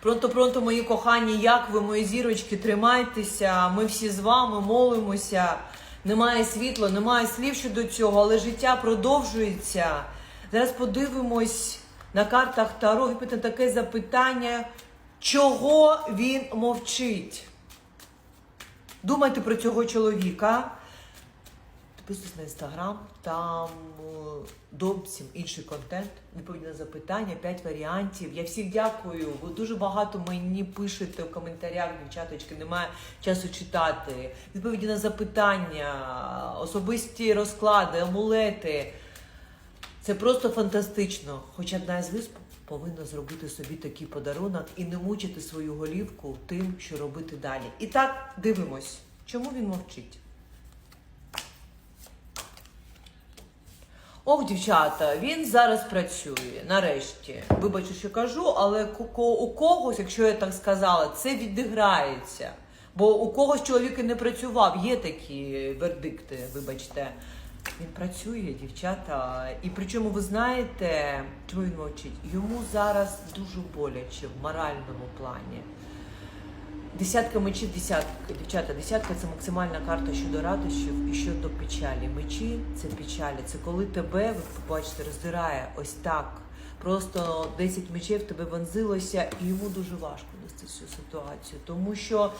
Пронто, пронто, мої кохані, як ви, мої зірочки, тримайтеся. Ми всі з вами молимося. Немає світла, немає слів щодо цього, але життя продовжується. Зараз подивимось на картах Таро. На таке запитання, чого він мовчить. Думайте про цього чоловіка. Підписуйтесь на інстаграм, там е, зовсім інший контент, відповіді на запитання, 5 варіантів. Я всіх дякую. Ви дуже багато мені пишете в коментарях, дівчаточки, немає часу читати. Відповіді на запитання, особисті розклади, амулети. Це просто фантастично. Хоч одна із висп повинна зробити собі такий подарунок і не мучити свою голівку тим, що робити далі. І так дивимось, чому він мовчить. Ох, дівчата, він зараз працює. Нарешті. Вибачте, що кажу, але у когось, якщо я так сказала, це відіграється. Бо у когось чоловік і не працював. Є такі вердикти, вибачте. Він працює, дівчата. І причому ви знаєте, чому він мовчить? Йому зараз дуже боляче в моральному плані. Десятка мечів, десятка. Дівчата, десятка це максимальна карта щодо радощів і щодо печалі. Мечі це печалі. Це коли тебе, ви побачите, роздирає ось так. Просто 10 мечів тебе вонзилося, і йому дуже важко нести цю ситуацію, тому що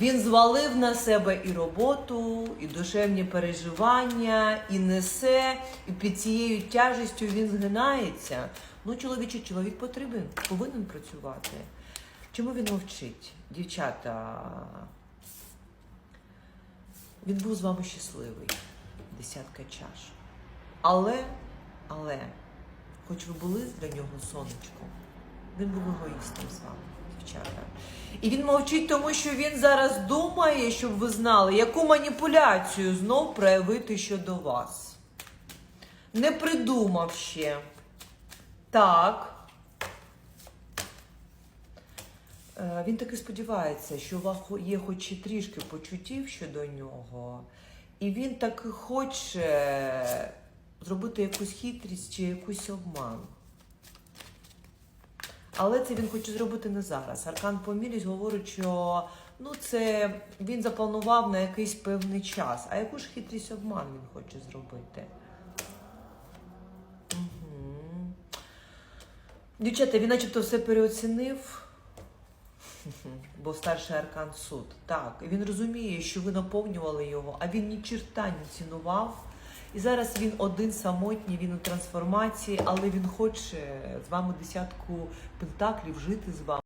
він звалив на себе і роботу, і душевні переживання, і несе, і під цією тяжестю він згинається. Ну, чоловічий чоловік потрібен, повинен працювати. Чому він мовчить? Дівчата, він був з вами щасливий, десятка чаш. Але, але, хоч ви були для нього сонечком, він був егоїстом з вами, дівчата. І він мовчить, тому що він зараз думає, щоб ви знали, яку маніпуляцію знов проявити щодо вас. Не придумав ще. Так. Він таки сподівається, що у вас є хоч і трішки почуттів щодо нього, і він таки хоче зробити якусь хитрість чи якийсь обман. Але це він хоче зробити не зараз. Аркан Помілість говорить, що ну, це він запланував на якийсь певний час. А яку ж хитрість обман він хоче зробити? Угу. Дівчата, він начебто все переоцінив. Бо старший аркан суд. Так, він розуміє, що ви наповнювали його, а він ні черта не цінував. І зараз він один самотній, він у трансформації, але він хоче з вами десятку пентаклів жити з вами.